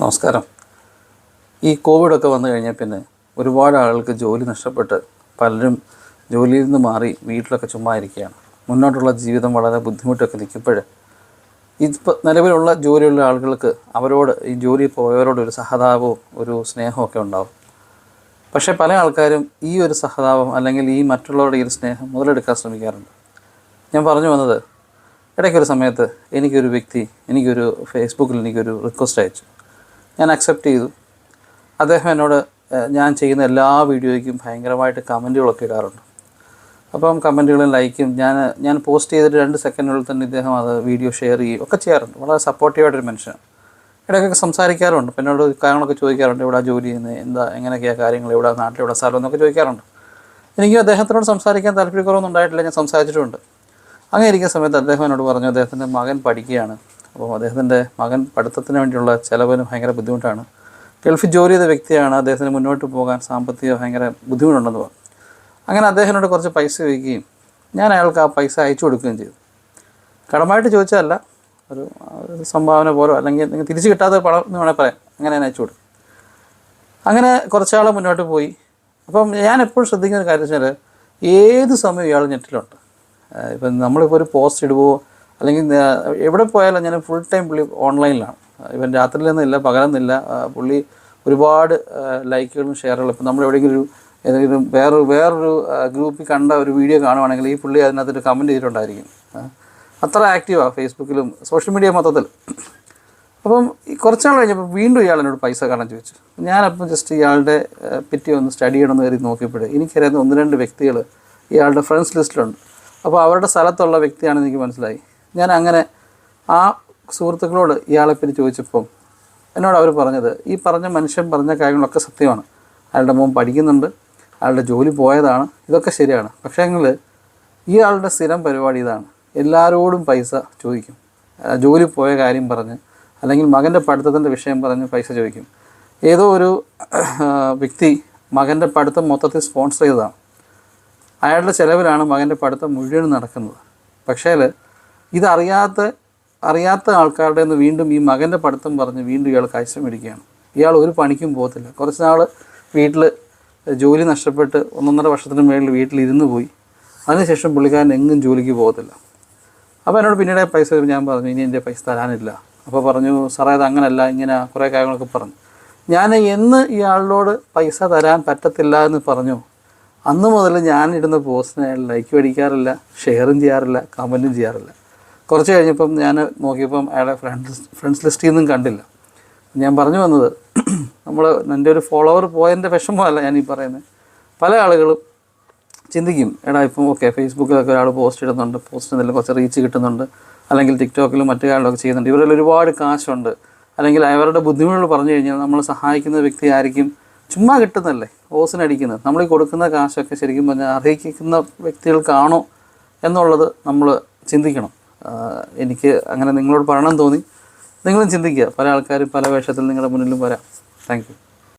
നമസ്കാരം. ഈ കോവിഡൊക്കെ വന്നു കഴിഞ്ഞാൽ പിന്നെ ഒരുപാട് ആളുകൾക്ക് ജോലി നഷ്ടപ്പെട്ട് പലരും ജോലിയിൽ നിന്ന് മാറി വീട്ടിലൊക്കെ ചുമ്മാ ഇരിക്കുകയാണ്. മുന്നോട്ടുള്ള ജീവിതം വളരെ ബുദ്ധിമുട്ടൊക്കെ നിൽക്കുമ്പോൾ ഇപ്പോൾ നിലവിലുള്ള ജോലിയുള്ള ആളുകൾക്ക് അവരോട് ഈ ജോലി പോയവരോട് ഒരു സഹതാപവും ഒരു സ്നേഹമൊക്കെ ഉണ്ടാവും. പക്ഷേ പല ആൾക്കാരും ഈ ഒരു സഹതാപം അല്ലെങ്കിൽ ഈ മറ്റുള്ളവരുടെ ഈ ഒരു സ്നേഹം മുതലെടുക്കാൻ ശ്രമിക്കാറുണ്ട്. ഞാൻ പറഞ്ഞു വന്നത് ഇടയ്ക്കൊരു സമയത്ത് എനിക്കൊരു വ്യക്തി എനിക്കൊരു ഫേസ്ബുക്കിൽ എനിക്കൊരു റിക്വസ്റ്റ് അയച്ചു. ഞാൻ അക്സെപ്റ്റ് ചെയ്തു. അദ്ദേഹം എന്നോട് ഞാൻ ചെയ്യുന്ന എല്ലാ വീഡിയോയ്ക്കും ഭയങ്കരമായിട്ട് കമന്റുകളൊക്കെ ഇടാറുണ്ട്. അപ്പം കമന്റുകളും ലൈക്കും ഞാൻ ഞാൻ പോസ്റ്റ് ചെയ്തിട്ട് രണ്ട് സെക്കൻഡുകളിൽ തന്നെ ഇദ്ദേഹം അത് വീഡിയോ ഷെയർ ചെയ്യും ഒക്കെ ചെയ്യാറുണ്ട്. വളരെ സപ്പോർട്ടീവായിട്ടൊരു മനുഷ്യനാണ്. ഇടയ്ക്കൊക്കെ സംസാരിക്കാറുണ്ട്. അപ്പം എന്നോട് കാര്യങ്ങളൊക്കെ ചോദിക്കാറുണ്ട്. എവിടെ ജോലി ചെയ്യുന്നത് എന്താ? എങ്ങനെയൊക്കെയാണ് കാര്യങ്ങൾ? എവിടെ? നാട്ടിൽ എവിടെ? സ്ഥലം എന്നൊക്കെ ചോദിക്കാറുണ്ട്. എനിക്ക് അദ്ദേഹത്തിനോട് സംസാരിക്കാൻ താല്പര്യക്കുറവൊന്നും ഉണ്ടായിട്ടില്ല. ഞാൻ സംസാരിച്ചിട്ടുണ്ട് അങ്ങനെ ഇരിക്കുന്ന സമയത്ത് അദ്ദേഹം എന്നോട് പറഞ്ഞു അദ്ദേഹത്തിന്റെ മകൻ പഠിക്കുകയാണ്. അപ്പോൾ അദ്ദേഹത്തിന്റെ മകൻ പഠിത്തത്തിന് വേണ്ടിയുള്ള ചിലവിന് ഭയങ്കര ബുദ്ധിമുട്ടാണ്. ഗൾഫിൽ ജോലി ചെയ്ത വ്യക്തിയാണ് അദ്ദേഹത്തിന് മുന്നോട്ട് പോകാൻ സാമ്പത്തിക ഭയങ്കര ബുദ്ധിമുട്ടുണ്ടെന്ന് പറഞ്ഞു. അങ്ങനെ അദ്ദേഹത്തിനോട് കുറച്ച് പൈസ ചോദിക്കുകയും ഞാൻ അയാൾക്ക് ആ പൈസ അയച്ചു കൊടുക്കുകയും ചെയ്തു. കടമായിട്ട് ചോദിച്ചതല്ല ഒരു സംഭാവന പോലോ അല്ലെങ്കിൽ നിങ്ങൾ തിരിച്ചു കിട്ടാത്ത പണം എന്ന് വേണേൽ പറയാം. അങ്ങനെ ഞാൻ അയച്ചു കൊടുക്കും അങ്ങനെ കുറച്ചാൾ മുന്നോട്ട് പോയി. അപ്പം ഞാൻ എപ്പോഴും ശ്രദ്ധിക്കുന്ന ഒരു കാര്യം വെച്ചാൽ ഏത് സമയം ഇയാൾ ഞെട്ടിലുണ്ട്. ഇപ്പം നമ്മളിപ്പോൾ ഒരു പോസ്റ്റ് ഇടുവോ അല്ലെങ്കിൽ എവിടെ പോയാലും ഞാൻ ഫുൾ ടൈം പുള്ളി ഓൺലൈനിലാണ് ഇവൻ രാത്രിയിലൊന്നുമില്ല പകലൊന്നുമില്ല. ആഹ് പുള്ളി ഒരുപാട് ലൈക്കുകളും ഷെയറുകളും ഇപ്പം നമ്മൾ എവിടെയെങ്കിലും ഒരു ഏതെങ്കിലും വേറൊരു വേറൊരു ഗ്രൂപ്പിൽ കണ്ട ഒരു വീഡിയോ കാണുവാണെങ്കിൽ ഈ പുള്ളി അതിനകത്തൊരു കമന്റ് ചെയ്തിട്ടുണ്ടായിരിക്കും. അത്ര ആക്റ്റീവാണ് ഫേസ്ബുക്കിലും സോഷ്യൽ മീഡിയ മൊത്തത്തിൽ. അപ്പം കുറച്ച് നാൾ കഴിഞ്ഞപ്പോൾ വീണ്ടും ഇയാൾ എന്നോട് പൈസ കാണാൻ ചോദിച്ചു. ഞാനപ്പം ജസ്റ്റ് ഇയാളുടെ പറ്റി ഒന്ന് സ്റ്റഡി ചെയ്യണമെന്ന് കയറി നോക്കിയപ്പോഴേ എനിക്കറിയാവുന്ന ഒന്ന് രണ്ട് വ്യക്തികൾ ഇയാളുടെ ഫ്രണ്ട്സ് ലിസ്റ്റിലുണ്ട് അപ്പോൾ അവരുടെ സ്ഥലത്തുള്ള വ്യക്തിയാണെന്ന് എനിക്ക് മനസ്സിലായി. ഞാൻ അങ്ങനെ ആ സുഹൃത്തുക്കളോട് ഇയാളെപ്പറ്റി ചോദിച്ചപ്പോൾ എന്നോട് അവർ പറഞ്ഞത് ഈ പറഞ്ഞ മനുഷ്യൻ പറഞ്ഞ കാര്യങ്ങളൊക്കെ സത്യമാണ്. അയാളുടെ മോൻ പഠിക്കുന്നുണ്ട് അയാളുടെ ജോലി പോയതാണ് ഇതൊക്കെ ശരിയാണ്. പക്ഷേ നിങ്ങൾ ഇയാളുടെ സ്ഥിരം പരിപാടി ഇതാണ്. എല്ലാവരോടും പൈസ ചോദിക്കും. ജോലി പോയ കാര്യം പറഞ്ഞ് അല്ലെങ്കിൽ മകന്റെ പഠിത്തത്തിന്റെ വിഷയം പറഞ്ഞ് പൈസ ചോദിക്കും. ഏതോ ഒരു വ്യക്തി മകന്റെ പഠിത്തം മൊത്തത്തിൽ സ്പോൺസർ ചെയ്തതാണ്. അയാളുടെ ചിലവിലാണ് മകന്റെ പഠിത്തം മുഴുവൻ നടക്കുന്നത്. പക്ഷേ ഇതറിയാത്ത അറിയാത്ത ആൾക്കാരുടെ നിന്ന് വീണ്ടും ഈ മകന്റെ പഠിത്തം പറഞ്ഞ് വീണ്ടും ഇയാൾ കാഴ്ച മേടിക്കുകയാണ് ഇയാൾ ഒരു പണിക്കും പോകത്തില്ല. കുറച്ച് നാൾ വീട്ടിൽ ജോലി നഷ്ടപ്പെട്ട് ഒന്നൊന്നര വർഷത്തിന് മേളിൽ വീട്ടിൽ ഇരുന്ന് പോയി. അതിനുശേഷം പുള്ളിക്കാരൻ എങ്ങും ജോലിക്ക് പോകത്തില്ല. അപ്പോൾ എന്നോട് പിന്നീട് പൈസ തരും ഞാൻ പറഞ്ഞു ഇനി എന്റെ പൈസ തരാനില്ല. അപ്പോൾ പറഞ്ഞു സാറേ അത് അങ്ങനല്ല ഇങ്ങനെ കുറേ കാര്യങ്ങളൊക്കെ പറഞ്ഞു. ഞാൻ എന്ന് ഇയാളോട് പൈസ തരാൻ പറ്റത്തില്ല എന്ന് പറഞ്ഞു. അന്ന് മുതൽ ഞാൻ ഇടുന്ന പോസ്റ്റിന് ലൈക്ക് മേടിക്കാറില്ല ഷെയറും ചെയ്യാറില്ല കമന്റും ചെയ്യാറില്ല. കുറച്ച് കഴിഞ്ഞപ്പം ഞാൻ നോക്കിയപ്പം അയാളെ ഫ്രണ്ട്സ് ഫ്രണ്ട്സ് ലിസ്റ്റിൽ നിന്നും കണ്ടില്ല. ഞാൻ പറഞ്ഞു വന്നത് നമ്മൾ എന്റെ ഒരു ഫോളോവർ പോയതിന്റെ വിഷമമല്ല ഞാൻ പറയുന്നത് പല ആളുകളും ചിന്തിക്കും എടാ ഇപ്പം ഓക്കെ ഫേസ്ബുക്കിലൊക്കെ ഒരാൾ പോസ്റ്റ് ഇടുന്നുണ്ട് പോസ്റ്റ് എന്തെങ്കിലും കുറച്ച് റീച്ച് കിട്ടുന്നുണ്ട് അല്ലെങ്കിൽ ടിക്ടോക്കിലും മറ്റു കാര്യങ്ങളൊക്കെ ചെയ്യുന്നുണ്ട്. ഇവരിൽ ഒരുപാട് കാശുണ്ട്. അല്ലെങ്കിൽ അവരുടെ ബുദ്ധിമുട്ടുകൾ പറഞ്ഞു കഴിഞ്ഞാൽ നമ്മൾ സഹായിക്കുന്ന വ്യക്തി ആയിരിക്കും ചുമ്മാ കിട്ടുന്നല്ലേ ഓസിനടിക്കുന്നത് നമ്മൾ ഈ കൊടുക്കുന്ന കാശൊക്കെ ശരിക്കും പറഞ്ഞാൽ അർഹിക്കുന്ന വ്യക്തികൾക്കാണോ എന്നുള്ളത് നമ്മൾ ചിന്തിക്കണം. എനിക്ക് അങ്ങനെ നിങ്ങളോട് പറയണം തോന്നി. നിങ്ങളും ചിന്തിക്കുക. പല ആൾക്കാരും പല വേഷത്തിൽ നിങ്ങളുടെ മുന്നിലും വരാം. താങ്ക്